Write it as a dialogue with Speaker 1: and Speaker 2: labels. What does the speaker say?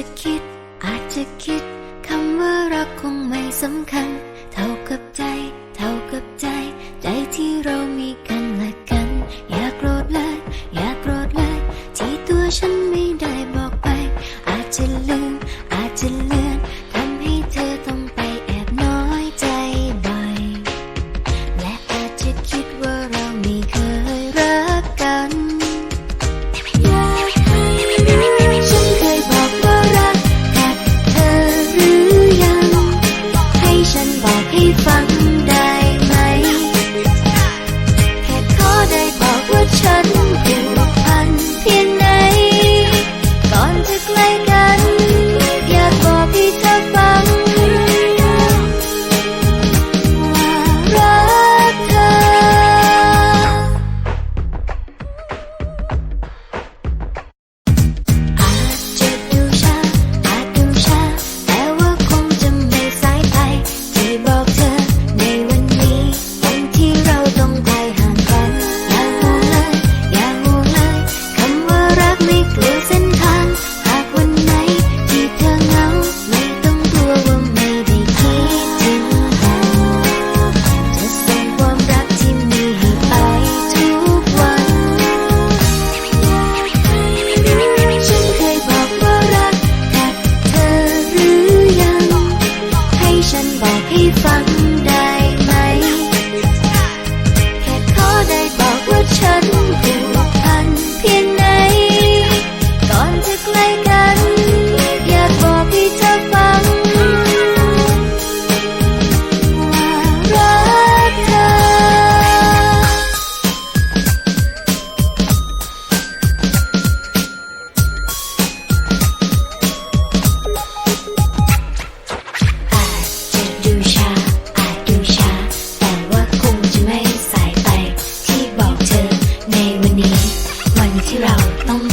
Speaker 1: ะคิด อาจจะคิดคำว่ารักคงไม่สำคัญ เท่ากับใจ เท่ากับใจ ใจที่เรา ที่เราต้อง